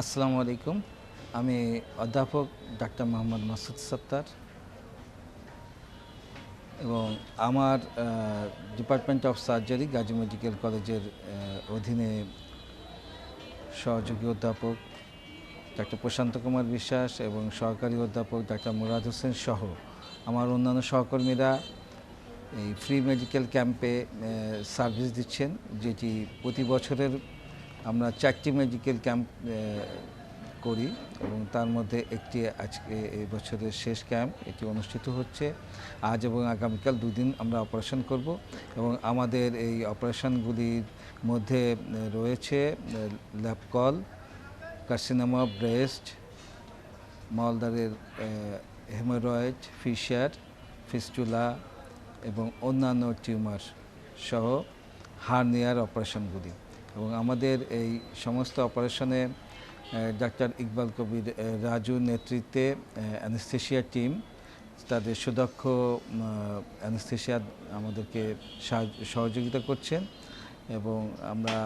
আসসালামু আলাইকুম। আমি অধ্যাপক ডাক্তার মোহাম্মদ মাসুদ সত্তার এবং আমার department of surgery Gazi medical কলেজের অধীনে সহযোগী অধ্যাপক ডাক্তার প্রশান্ত কুমার বিশ্বাস এবং সহকারী অধ্যাপক ডাক্তার মুরাদ হোসেন সহ আমার অন্যান্য সহকর্মীরা এই ফ্রি মেডিকেল ক্যাম্পে সার্ভিস দিচ্ছেন, যেটি প্রতি বছরের আমরা চারটি মেডিকেল ক্যাম্প করি এবং তার মধ্যে একটি আজকে এই বছরের শেষ ক্যাম্প, এটি অনুষ্ঠিত হচ্ছে। আজ এবং আগামীকাল দুদিন আমরা অপারেশন করব এবং আমাদের এই অপারেশনগুলির মধ্যে রয়েছে ল্যাপকল, কার্সিনোমা, ব্রেস্ট, মলদারের হেমোরয়েড ফিশার ফিস্টুলা এবং অন্যান্য টিউমার সহ হার্নিয়ার অপারেশনগুলি। এবং আমাদের এই সমস্ত অপারেশনে ডাক্তার ইকবাল কবির রাজু নেতৃত্বে অ্যানেস্থেশিয়া টিম তাদের সুদক্ষ অ্যানেস্থেশিয়া আমাদেরকে সহযোগিতা করছেন এবং আমরা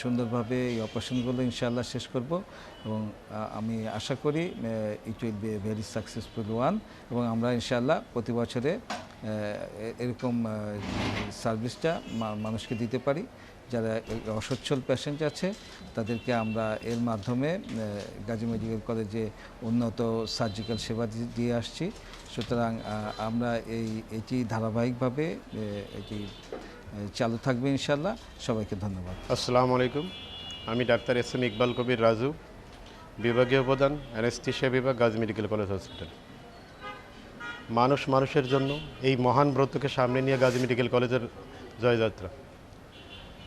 সুন্দরভাবে এই অপারেশনগুলো ইনশাআল্লাহ শেষ করব এবং আমি আশা করি it will be a very successful one এবং আমরা ইনশাআল্লাহ প্রতি বছরে এরকম সার্ভিসটা মানুষকে দিতে পারি। যারা অসচ্ছল পেশেন্ট আছে, তাদেরকে আমরা এর মাধ্যমে গাজী মেডিকেল কলেজে উন্নত সার্জিক্যাল সেবা দিয়ে আসছি। সুতরাং আমরা এই, এটি ধারাবাহিকভাবে এটি চালু থাকবে ইনশাল্লাহ সবাইকে ধন্যবাদ। আসসালামু আলাইকুম। আমি doctor S M Iqbal Kabir Raju, বিভাগীয় প্রধান অ্যানেস্থেশিয়া বিভাগ গাজী মেডিকেল কলেজ হসপিটাল মানুষ মানুষের জন্য এই মহান ব্রতকে সামনে নিয়ে গাজী মেডিকেল কলেজের জয়যাত্রা।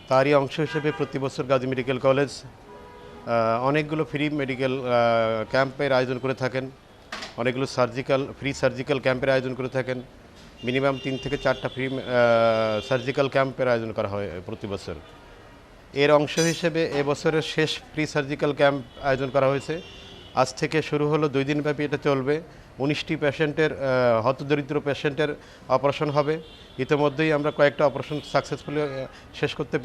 তারই অংশ হিসেবে প্রতি বছর গাজী মেডিকেল কলেজ অনেকগুলো ফ্রি মেডিকেল ক্যাম্পের আয়োজন করে থাকেন। অনেকগুলো সার্জিক্যাল, ফ্রি সার্জিক্যাল ক্যাম্পের আয়োজন করে থাকেন। মিনিমাম তিন থেকে চারটা ফ্রি সার্জিক্যাল ক্যাম্পের আয়োজন করা হয় প্রতি বছর। এর অংশ হিসেবে এবছরের শেষ ফ্রি সার্জিক্যাল ক্যাম্প আয়োজন করা হয়েছে। আজ থেকে শুরু হলো, দুই দিনব্যাপী এটা চলবে। উনিশটি পেশেন্টের হতদরিদ্র পেশেন্টের অপারেশন হবে। ইতিমধ্যেই আমরা কয়েকটা অপারেশন সাকসেসফুলি শেষ করতে পেরেছি।